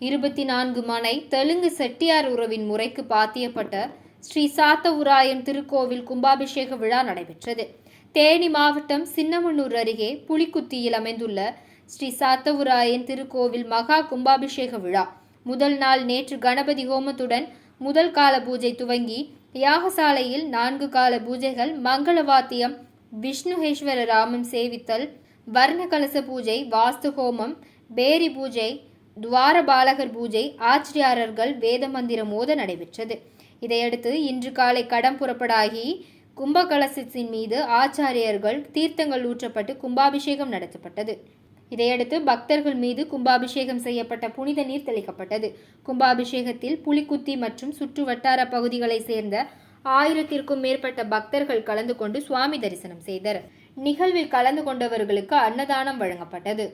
இருபத்தி நான்கு மனை தெலுங்கு செட்டியார் உறவின் முறைக்கு பாத்தியப்பட்ட ஸ்ரீ சாத்தவுராயன் திருக்கோவில் கும்பாபிஷேக விழா நடைபெற்றது. தேனி மாவட்டம் சின்னமனூர் அருகே புலிக்குத்தியில் அமைந்துள்ள ஸ்ரீ சாத்தவுராயன் திருக்கோவில் மகா கும்பாபிஷேக விழா. முதல் நாள் நேற்று கணபதி ஹோமத்துடன் முதல் கால பூஜை துவங்கி யாகசாலையில் நான்கு கால பூஜைகள் மங்களவாத்தியம் விஷ்ணுஹேஸ்வர ராமம் சேவித்தல் வர்ண கலச பூஜை வாஸ்து ஹோமம் பேரி பூஜை துவாரபாலகர் பூஜை ஆச்சரியாரர்கள் வேத மந்திரம் மோத நடைபெற்றது. இதையடுத்து இன்று காலை கடம் புறப்படாகி கும்பகலசத்தின் மீது ஆச்சாரியர்கள் தீர்த்தங்கள் ஊற்றப்பட்டு கும்பாபிஷேகம் நடத்தப்பட்டது. இதையடுத்து பக்தர்கள் மீது கும்பாபிஷேகம் செய்யப்பட்ட புனித நீர் தெளிக்கப்பட்டது. கும்பாபிஷேகத்தில் புலிக்குத்தி மற்றும் சுற்று வட்டார பகுதிகளைச் சேர்ந்த ஆயிரத்திற்கும் மேற்பட்ட பக்தர்கள் கலந்து கொண்டு சுவாமி தரிசனம் செய்தனர். நிகழ்வில் கலந்து கொண்டவர்களுக்கு அன்னதானம் வழங்கப்பட்டது.